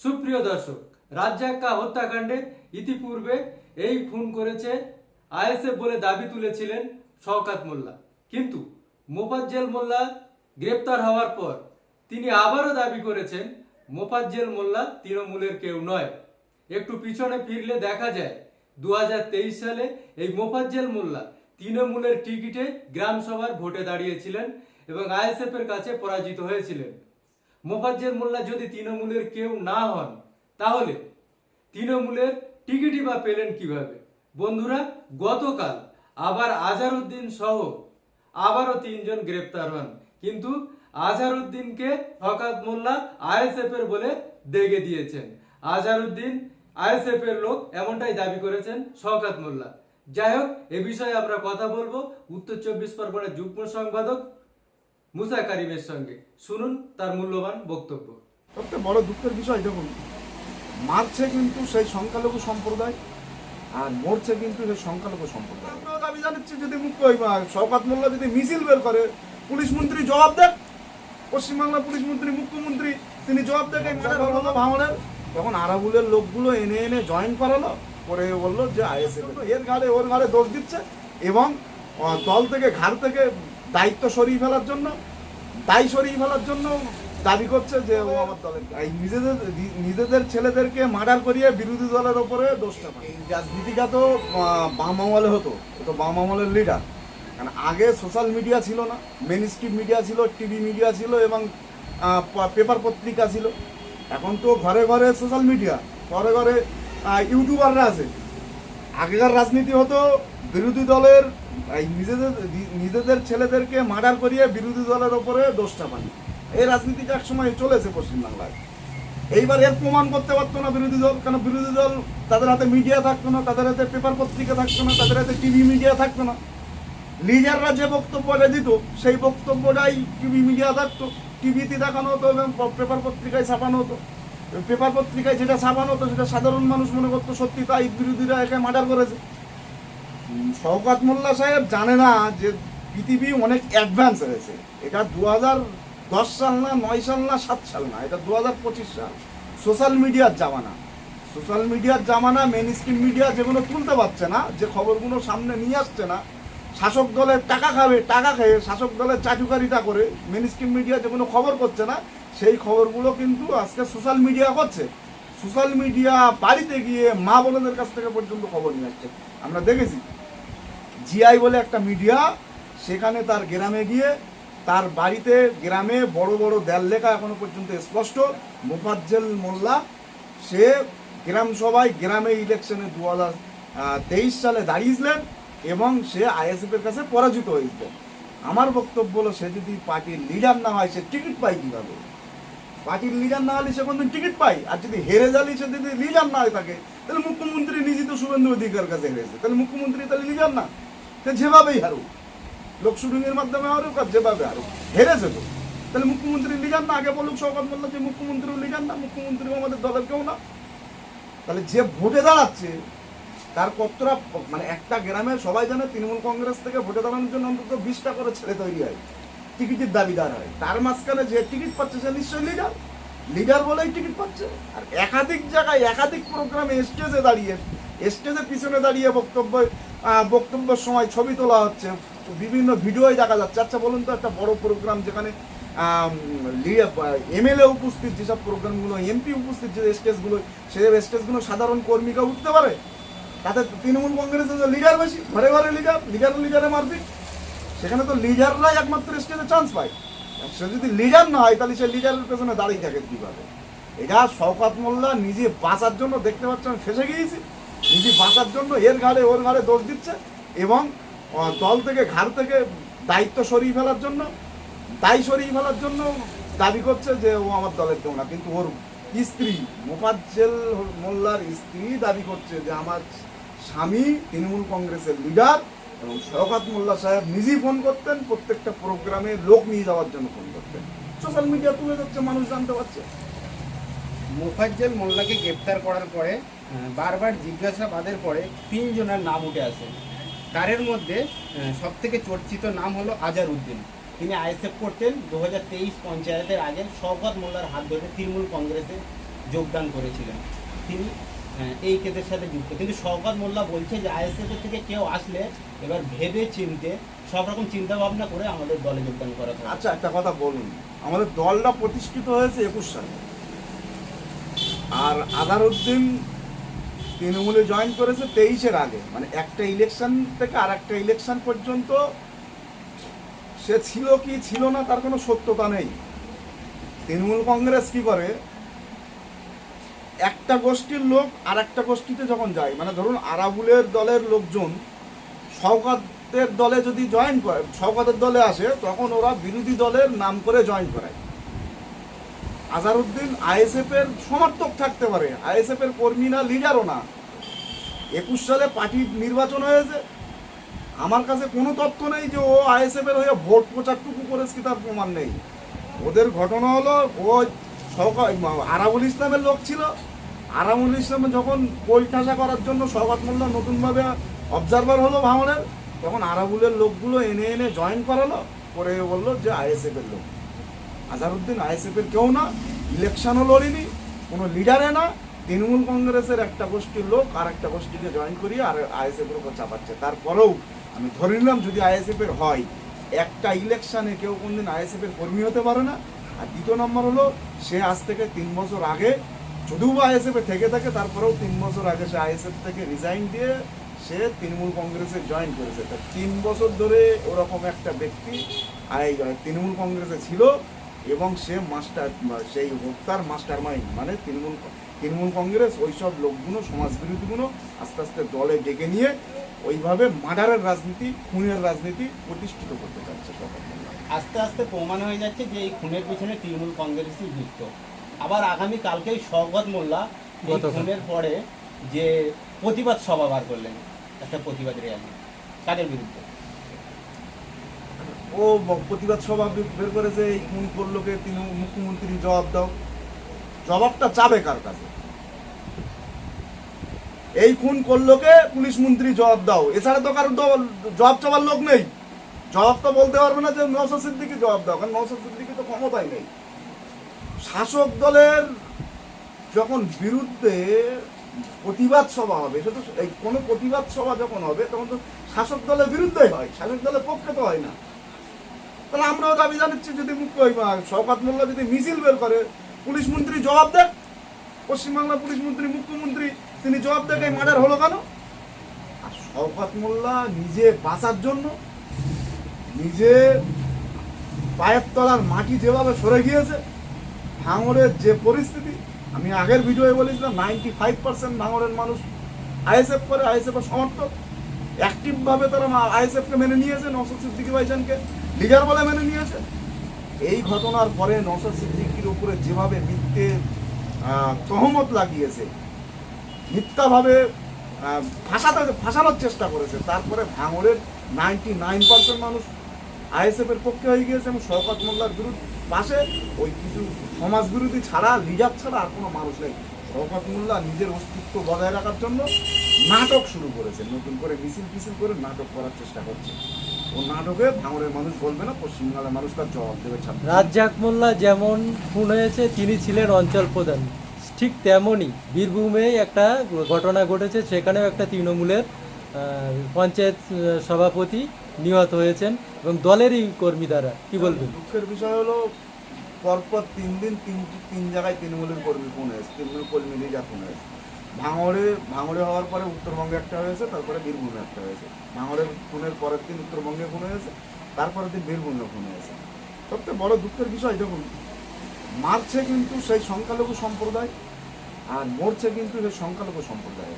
সুপ্রিয় দর্শক রাজ্জাক্কা হত্যাকাণ্ডে ইতিপূর্বে এই খুন করেছে আইএসএফ বলে দাবি তুলেছিলেন শওকাত মোল্লা। কিন্তু মোফাজ্জেল মোল্লা গ্রেপ্তার হওয়ার পর তিনি আবারও দাবি করেছেন, মোফাজ্জেল মোল্লা তৃণমূলের কেউ নয়। একটু পিছনে ফিরলে দেখা যায় দু হাজার তেইশ সালে এই মোফাজ্জেল মোল্লা তৃণমূলের টিকিটে গ্রাম সভার ভোটে দাঁড়িয়েছিলেন এবং আইএসএফ এর কাছে পরাজিত হয়েছিলেন। মোফাজ্জেল মোল্লা যদি তৃণমূলের কেউ না হন, তাহলে তৃণমূলের টিকিটই বা পেলেন কীভাবে? বন্ধুরা, গতকাল আবার আজারউদ্দিন সহ আবারও তিনজন গ্রেপ্তার হন। কিন্তু আজহারউদ্দিনকে ফকাত মোল্লা আইএসএফ এর বলে দেগে দিয়েছেন। আজহারউদ্দিন আইএসএফ এর লোক এমনটাই দাবি করেছেন শওকাত মোল্লা। যাই হোক, এ বিষয়ে আমরা কথা বলব। উত্তর চব্বিশ পরগনার যুগ্ম সম্পাদক মুসা কারিমের সঙ্গে। শুনুন তার মূল্যবান বক্তব্য। সবচেয়ে বড় দুঃখের বিষয় দেখুন মারছে কিন্তু সেই সংখ্যালঘু সম্প্রদায় আর মরছে কিন্তু সেই সংখ্যালঘু সম্প্রদায়। দাবি জানাচ্ছি যদি মুখ্য শওকত মোল্লা যদি মিছিল বের করে পুলিশ মন্ত্রী জবাব দেন পশ্চিমবাংলা পুলিশ মন্ত্রী মুখ্যমন্ত্রী তিনি জবাব দেন ভাঙনের। তখন আরাবুলের লোকগুলো এনে এনে জয়েন করালো করে বলল যে আইএসএফ এর ঘাড়ে ওর ঘাড়ে দোষ দিচ্ছে এবং দল থেকে ঘাড় থেকে দায়িত্ব সরিয়ে ফেলার জন্য দায়ী সরিয়ে ফেলার জন্য দাবি করছে যে ও আমার দলের নিজেদের নিজেদের ছেলেদেরকে মার্ডার করিয়ে বিরোধী দলের ওপরে দোষটা পায়। এই রাজনীতিটা তো বাম আমলে হতো। তো বাম আমলের লিডার কারণ আগে সোশ্যাল মিডিয়া ছিল না মেন স্ট্রিম মিডিয়া ছিল টিভি মিডিয়া ছিল এবং পেপার পত্রিকা ছিল। এখন তো ঘরে ঘরে সোশ্যাল মিডিয়া ঘরে ঘরে ইউটিউবাররা আছে। আগেকার রাজনীতি হতো বিরোধী দলের নিজেদের নিজেদের ছেলেদেরকে মার্ডার করিয়ে বিরোধী দলের ওপরে দোষটা পানি এই রাজনীতিটা এক সময় চলেছে পশ্চিমবাংলায়। এইবার এর প্রমাণ করতে পারতো না বিরোধী দল, কেন বিরোধী দল তাদের হাতে মিডিয়া থাকতো না, তাদের হাতে পেপার পত্রিকা থাকতো না, তাদের হাতে টিভি মিডিয়া থাকতো না। লিডাররা যে বক্তব্যটা দিত, সেই বক্তব্যটাই টিভি মিডিয়া থাকতো। টিভিতে দেখানো হতো এবং পেপার পত্রিকায় ছাপানো হতো। পেপার পত্রিকায় যেটা ছাপানো হতো, সেটা সাধারণ মানুষ মনে করতো, সত্যি তাই বিরোধীরা একে মার্ডার করেছে। শওকত মোল্লা সাহেব জানে না যে পৃথিবী অনেক অ্যাডভান্স হয়েছে এটা দু দশ সাল না, নয় সাল না, সাত সাল না, এটা দু হাজার পঁচিশ সাল। সোশ্যাল মিডিয়ার জামানা। সোশ্যাল মিডিয়ার জামানা মেন স্ট্রিম মিডিয়া যেগুলো তুলতে পারছে না, যে খবরগুলো সামনে নিয়ে আসছে না, শাসক দলের টাকা খাবে, টাকা খেয়ে শাসক দলের চাটুকারিতা করে মেন স্ট্রিম মিডিয়া যেগুলো খবর করছে না সেই খবরগুলো কিন্তু আজকে সোশ্যাল মিডিয়া করছে। সোশ্যাল মিডিয়া বাড়িতে গিয়ে মা বোনদের কাছ থেকে পর্যন্ত খবর নিয়ে আসছে। আমরা দেখেছি। জিআই বলে একটা মিডিয়া সেখানে তার গ্রামে গিয়ে তার বাড়িতে গ্রামে বড় বড় দেয়াল লেখা এখনও পর্যন্ত স্পষ্ট। মোফাজ্জেল মোল্লা, সে গ্রাম সভায় গ্রামে ইলেকশনে দু হাজার তেইশ সালে দাঁড়িয়েছিলেন এবং সে আইএসএফ এর কাছে পরাজিত হয়েছিলেন। আমার বক্তব্য হলো, সে যদি পার্টির লিডার না হয়, সে টিকিট পায় কীভাবে? পার্টির লিডার না হলে সে কোনদিন টিকিট পাই আর যদি হেরে যালি সে যদি লিডার না থাকে, তাহলে মুখ্যমন্ত্রী নিজে তো শুভেন্দু অধিকার কাছে হেরেছে। তাহলে মুখ্যমন্ত্রী তাহলে লিডার না। সে যেভাবেই হারুক, লোক শুটিং এর মাধ্যমে হারুক আর যেভাবে হারুক, হেরেছে তো। তাহলে মুখ্যমন্ত্রী লিডার না, আগে বলুক শওকত মোল্লা যে মুখ্যমন্ত্রীও লিডার না মুখ্যমন্ত্রী আমাদের দলের কেউ না। তাহলে যে ভোটে দাঁড়াচ্ছে, তার কতটা মানে একটা গ্রামে সবাই জানে তৃণমূল কংগ্রেস থেকে ভোটে দাঁড়ানোর জন্য অন্তত বিশটা করে ছেলে তৈরি হয়। টিকিটের দাবিদার হয়। তার মাঝখানে যে টিকিট পাচ্ছে সে নিশ্চয়ই লিডার লিডার বলেই টিকিট পাচ্ছে। আর একাধিক জায়গায় একাধিক প্রোগ্রামে স্টেজে দাঁড়িয়ে স্টেজের পিছনে দাঁড়িয়ে বক্তব্য বক্তব্যের সময় ছবি তোলা হচ্ছে। বিভিন্ন ভিডিওই দেখা যাচ্ছে। আচ্ছা বলুন তো একটা বড় প্রোগ্রাম যেখানে এমএলএ উপস্থিত যেসব প্রোগ্রামগুলো এমপি উপস্থিত যে স্টেজগুলো সেই স্টেজগুলো সাধারণ কর্মীরা উঠতে পারে? তাতে তৃণমূল কংগ্রেসের লিডার বেশি, ঘরে ঘরে লিডার লিডার লিডারে মারপিট সেখানে তো লিডাররাই একমাত্র স্টেজে চান্স পায়। সে যদি লিডার না হয়, তাহলে সে লিডারের পেছনে দাঁড়িয়ে থাকে কীভাবে? এটা শওকাত মোল্লা নিজে বাঁচার জন্য দেখতে পাচ্ছি আমি ফেসে গিয়েছি। নিজে বাঁচার জন্য এর ঘাড়ে, ওর ঘাড়ে দোষ দিচ্ছে এবং দল থেকে ঘাড় থেকে দায়িত্ব সরিয়ে ফেলার জন্য, দায়ী সরিয়ে ফেলার জন্য দাবি করছে যে, ও আমার দলের কেউ না। কিন্তু ওর স্ত্রী, মোফাজ্জেল মোল্লার স্ত্রী দাবি করছে যে, আমার স্বামী তৃণমূল কংগ্রেসের লিডার এবং শওকাত মোল্লা সাহেব নিজেই ফোন করতেন, প্রত্যেকটা প্রোগ্রামে লোক নিয়ে যাওয়ার জন্য ফোন করতেন। সোশ্যাল মিডিয়া তুলে যাচ্ছে মানুষ জানতে পারছে। মোফাজ্জল মোল্লাকে গ্রেপ্তার করার পরে বারবার জিজ্ঞাসাবাদের পরে তিনজনের নাম উঠে আসে। তারের মধ্যে সব থেকে চর্চিত নাম হলো আজার উদ্দিন। তিনি আইএসএফ করতেন দু হাজার তেইশ পঞ্চায়েতের আগে শওকত মোল্লার হাত ধরে তৃণমূল কংগ্রেসে যোগদান করেছিলেন। তিনি এই কেসের সাথে যুক্ত। কিন্তু শওকত মোল্লা বলছে যে আইএসএফ থেকে কেউ আসলে এবার ভেবে চিনতে, সব রকম চিন্তা ভাবনা করে আমাদের দলে যোগদান করা আচ্ছা একটা কথা বলুন। আমাদের দলটা প্রতিষ্ঠিত হয়েছে একুশ সালে। আর আদারউদ্দিন তৃণমূলে জয়েন করেছে তেইশের আগে। মানে একটা ইলেকশন থেকে আর একটা ইলেকশন পর্যন্ত সে ছিল কি ছিল না, তার কোনো সত্যতা নেই। তৃণমূল কংগ্রেস কি করে? একটা গোষ্ঠীর লোক আর একটা গোষ্ঠীতে যখন যায় মানে ধরুন আরাবুলের দলের লোকজন শওকাতের দলে যদি জয়েন করে, শওকাতের দলে আসে, তখন ওরা বিরোধী দলের নাম করে জয়েন করায় আজারউদ্দিন আইএসএফ এর সমর্থক থাকতে পারে আইএসএফ এর কর্মী না লিডারও না। একুশ সালে পার্টির নির্বাচন হয়েছে। আমার কাছে কোনো তথ্য নেই যে ও আইএসএফ এর হয়ে ভোট প্রচারটুকু করেছে তার প্রমাণ নেই। ওদের ঘটনা হলো, ও আরাবুল ইসলামের লোক ছিল। আরামুল ইসলাম যখন কোলঠাসা করার জন্য সৌগত মোল্লা নতুনভাবে অবজারভার হলো ভাঙনের, তখন আরাবুলের লোকগুলো এনে এনে জয়েন করালো, করে বলল যে আইএসএফ এর লোক। আজহারউদ্দিন আইএসএফ এর কেউ না ইলেকশনও লড়িনি, কোনো লিডারে না, তৃণমূল কংগ্রেসের একটা গোষ্ঠীর লোক আর একটা গোষ্ঠীকে জয়েন করিয়ে আর আইএসএফ এর উপর চাপাচ্ছে। তারপরেও আমি ধরে নিলাম যদি আইএসএফ এর হয়, একটা ইলেকশনে কেউ কোনদিন আইএসএফ এর কর্মী হতে পারে না আর দ্বিতীয় নম্বর হলো, সে আজ থেকে তিন বছর আগে যদিও আইএসএফ এ থেকে থাকে, তারপরেও তিন বছর আগে সে আইএসএফ থেকে রিজাইন দিয়ে সে তৃণমূল কংগ্রেসে জয়েন করেছে। তা তিন বছর ধরে ওরকম একটা ব্যক্তি আই- তৃণমূল কংগ্রেসে ছিল এবং সে মাস্টার সেই হত্যার মাস্টার মাইন্ড মানে তৃণমূল তৃণমূল কংগ্রেস ওইসব লোকগুলো, সমাজবিরোধীগুলো আস্তে আস্তে দলে ডেকে নিয়ে ওইভাবে মার্ডারের রাজনীতি, খুনের রাজনীতি প্রতিষ্ঠিত করতে চাচ্ছে সরকার। আস্তে আস্তে প্রমাণ হয়ে যাচ্ছে যে এই খুনের পিছনে তৃণমূল কংগ্রেসই যুক্ত। আবার আগামী কালকেই শওকত মোল্লা এই খুনের পরে যে প্রতিবাদ সভা বার করলেন একটা প্রতিবাদ র্যালি। কাদের বিরুদ্ধে? ও প্রতিবাদ সভা বের করেছে এই খুন করলোকে তিনি মুখ্যমন্ত্রী জবাব দাও। জবাবটা চাবে কার কাছে? এই খুন করলোকে পুলিশ মন্ত্রী জবাব দাও। এছাড়া তো কারোর জবাব চাবার লোক নেই। জবাব তো বলতে পারবে না যে নৌসাদ সিদ্দিকি জবাব দাও, কারণ নৌসাদ সিদ্দিকি তো ক্ষমতাই নেই। শাসক দলের যখন বিরুদ্ধে প্রতিবাদ সভা হবে, সেটা এই কোনো প্রতিবাদ সভা যখন হবে, তখন তো শাসক দলের বিরুদ্ধেই হয়, শাসক দলের পক্ষে তো হয় না। তাহলে আমরাও দাবি জানাচ্ছি, যদি মুখ্য শওকাত মোল্লা যদি মিছিল বের করে, পুলিশ মন্ত্রী জবাব দেন। পশ্চিমবাংলার পুলিশ মন্ত্রী, মুখ্যমন্ত্রী, তিনি জবাব এই মার্ডার হলো কেন? আর শওকাত মোল্লা নিজে বাঁচার জন্য নিজে পায়ের তলার মাটি যেভাবে সরে গিয়েছে, ভাঙড়ের যে পরিস্থিতি, আমি আগের ভিডিওয়ে বলেছিলাম নাইনটি ফাইভ পার্সেন্ট ভাঙড়ের মানুষ আইএসএফ করে আইএসএফ এর সমর্থক অ্যাক্টিভভাবে তারা আইএসএফকে মেনে নিয়েছে নসর সিদ্দিকি ভাইজানকে লিডার বলে মেনে নিয়েছে। এই ঘটনার পরে নসর সিদ্দিকির উপরে যেভাবে মিথ্যে তহমত লাগিয়েছে, মিথ্যাভাবে ফাঁসাতে ফাঁসানোর চেষ্টা করেছে, তারপরে ভাঙড়ের নাইনটি নাইন পার্সেন্ট মানুষ আইএসএফ এর পক্ষে হয়ে গিয়েছে এবং শওকত মোল্লার বিরুদ্ধে পাশে ওই কিছু সমাজ বিরোধী ছাড়া, লিডার ছাড়া আর কোনো মানুষ নেই। শওকত মোল্লা নিজের অস্তিত্ব বজায় রাখার জন্য নাটক শুরু করেছে, নতুন করে মিছিল ফিছিল করে নাটক করার চেষ্টা করছে। ও নাটকে ভাঙড়ের মানুষ বলবে না পশ্চিমবাংলার মানুষ তার জবাব দেবে রাজ্জাক মোল্লা যেমন খুন হয়েছে, তিনি ছিলেন অঞ্চল প্রধান। ঠিক তেমনই বীরভূমে একটা ঘটনা ঘটেছে, সেখানেও একটা তৃণমূলের পঞ্চায়েত সভাপতি নিহত হয়েছেন এবং দলেরই কর্মী দ্বারা, কি বলবেন? দুঃখের বিষয় হলো, পরপর তিন দিন তিন তিন জায়গায় তৃণমূলের কর্মী খুন হয়েছে তৃণমূল কর্মী লিডার খুন হয়েছে ভাঙড়ে ভাঙড়ে হওয়ার পরে উত্তরবঙ্গে একটা হয়েছে, তারপরে বীরভূমে একটা হয়েছে। ভাঙড়ের খুনের পরের দিন উত্তরবঙ্গে খুন হয়েছে তারপরের দিন বীরভূমে খুন হয়েছে সবচেয়ে বড় দুঃখের বিষয়, দেখুন, মারছে কিন্তু সেই সংখ্যালঘু সম্প্রদায়, আর মরছে কিন্তু সেই সংখ্যালঘু সম্প্রদায়।